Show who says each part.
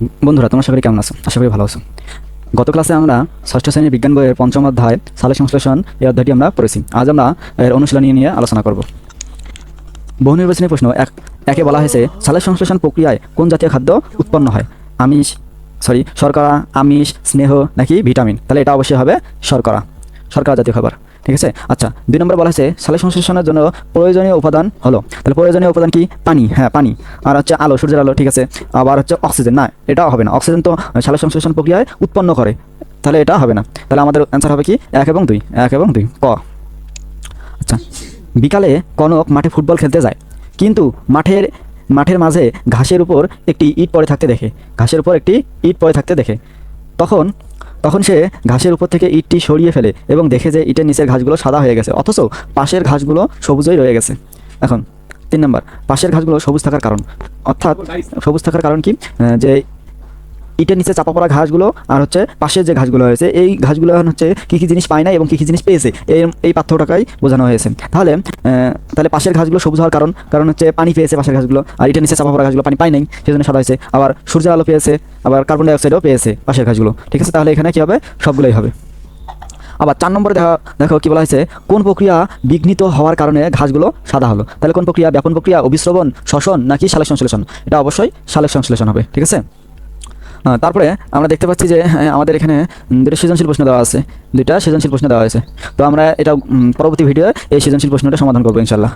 Speaker 1: বন্ধুরা, তোমার সবাই কেমন আছো? আশা করি ভালো আছো। গত ক্লাসে আমরা ষষ্ঠ শ্রেণির বিজ্ঞান বইয়ের পঞ্চম অধ্যায় সালে সংশ্লেষণ এই অধ্যায়টি আমরা পড়েছি। আজ আমরা এর অনুশীলনী নিয়ে আলোচনা করব। বহু নির্বাচনী প্রশ্ন। এক, একে বলা হয়েছে, সালের সংশ্লেষণ প্রক্রিয়ায় কোন জাতীয় খাদ্য উৎপন্ন হয়? আমিষ সরি শর্করা, আমিষ, স্নেহ নাকি ভিটামিন? তাহলে এটা অবশ্যই হবে শর্করা। শর্করা জাতীয় খাবার, ঠিক আছে? আচ্ছা দুই নম্বর বলা হয়েছে, সালের সংশ্লেষণের জন্য প্রয়োজনীয় উপাদান হলো, তাহলে প্রয়োজনীয় উপাদান কি? পানি হ্যাঁ পানি। আর হচ্ছে আলো, সূর্যের আলো, ঠিক আছে? আবার হচ্ছে অক্সিজেন, না, এটাও হবে না। অক্সিজেন তো সালের সংশ্লেষণ প্রক্রিয়ায় উৎপন্ন করে, তাহলে এটা হবে না। তাহলে আমাদের অ্যান্সার হবে কি? এক এবং দুই, এক এবং দুই, ক। আচ্ছা বিকালে কনক মাঠে ফুটবল খেলতে যায়, কিন্তু মাঠের মাঠের মাঝে ঘাসের উপর একটি ইট পড়ে থাকতে দেখে, ঘাসের উপর একটি ইট পড়ে থাকতে দেখে। তখন তখন সে ঘাসের উপর থেকে ইটটি সরিয়ে ফেলে এবং দেখে যে ইটের নিচের ঘাসগুলো সাদা হয়ে গেছে। অথচ পাশের ঘাসগুলো সবুজই রয়ে গেছে। এখন, তিন নম্বর, পাশের ঘাসগুলো সবুজ থাকার কারণ। অর্থাৎ সবুজ থাকার কারণ কি? যে ইটের নিচে চাপা পড়া ঘাসগুলো আর হচ্ছে পাশের যে ঘাসগুলো হয়েছে এই ঘাসগুলো হচ্ছে কী কী জিনিস পায় না এবং কী কী জিনিস পেয়েছে, এই এই পার্থক্যটাকেই বোঝানো হয়েছে। তাহলে তাহলে পাশের ঘাসগুলো সবুজ হওয়ার কারণ কারণ হচ্ছে পানি পেয়েছে পাশের ঘাসগুলো, আর ইটের নিচে চাপা পড়া ঘাসগুলো পানি পায় নাই, সেজন্য সাদা হয়েছে। আবার সূর্যের আলো পেয়েছে, আবার কার্বন ডাইঅক্সাইডও পেয়েছে পাশের ঘাসগুলো। ঠিক আছে, তাহলে এখানে কী হবে? সবগুলোই হবে। আবার চার নম্বরে দেখা, দেখো কি বলা হয়েছে, কোন প্রক্রিয়া বিঘ্নিত হওয়ার কারণে ঘাসগুলো সাদা হলো? তাহলে কোন প্রক্রিয়া ব্যাপন প্রক্রিয়া অবিশ্রবণ শ্বসন নাকি সালেক সংশ্লেষণ? এটা অবশ্যই সালেক সংশ্লেষণ হবে, ঠিক আছে? তারপরে আমরা দেখতে পাচ্ছি যে আমাদের এখানে দুটো সৃজনশীল প্রশ্ন দেওয়া আছে। দুইটা সৃজনশীল প্রশ্ন দেওয়া হয়েছে। তো আমরা এটা পরবর্তী ভিডিও এই সৃজনশীল প্রশ্নটা সমাধান করব ইনশাল্লাহ